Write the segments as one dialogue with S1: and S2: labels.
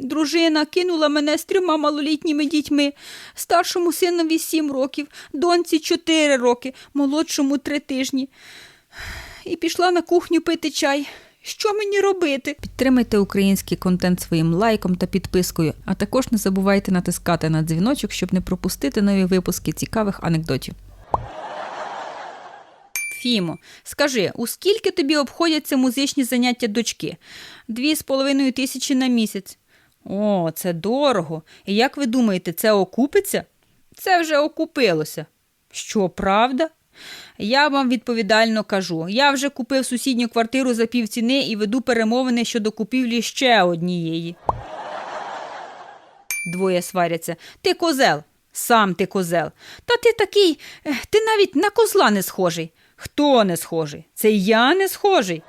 S1: Дружина кинула мене з трьома малолітніми дітьми. Старшому синові сім років, доньці чотири роки, молодшому три тижні. І пішла на кухню пити чай. Що мені робити? Підтримайте український контент своїм лайком та підпискою, а також не забувайте натискати на дзвіночок, щоб не пропустити нові випуски цікавих анекдотів. Фімо, скажи, у скільки тобі обходяться музичні заняття дочки? Дві з половиною тисячі на місяць. О, це дорого. І як ви думаєте, це окупиться? Це вже окупилося. Що, правда? Я вам відповідально кажу. Я вже купив сусідню квартиру за півціни і веду перемовини щодо купівлі ще однієї. Двоє сваряться. Ти козел. Сам ти козел. Та ти такий, ти навіть на козла не схожий. Хто не схожий? Це я не схожий.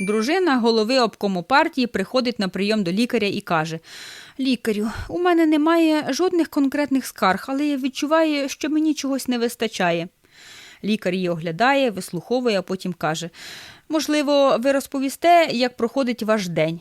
S1: Дружина голови обкому партії приходить на прийом до лікаря і каже: Лікарю, у мене немає жодних конкретних скарг, але я відчуваю, що мені чогось не вистачає. Лікар її оглядає, вислуховує, а потім каже: Можливо, ви розповісте, як проходить ваш день.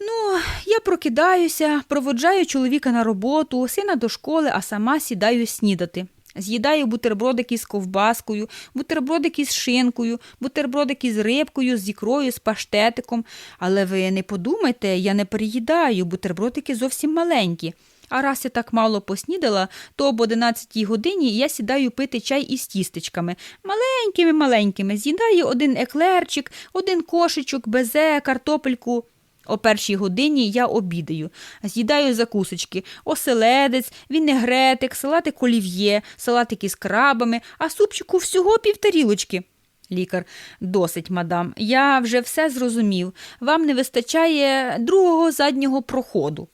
S1: Ну, я прокидаюся, проводжаю чоловіка на роботу, сина до школи, а сама сідаю снідати. З'їдаю бутербродики з ковбаскою, бутербродики з шинкою, бутербродики з рибкою, з ікрою, з паштетиком. Але ви не подумайте, я не переїдаю, бутербродики зовсім маленькі. А раз я так мало поснідала, то об 11 годині я сідаю пити чай із тістечками. Маленькими-маленькими. З'їдаю один еклерчик, один кошечок, безе, картопельку. О першій годині я обідаю, з'їдаю закусочки, оселедець, вінегретик, салатик олів'є, салатики з крабами, а супчику всього півтарілочки. Лікар, досить, мадам, я вже все зрозумів. Вам не вистачає другого заднього проходу.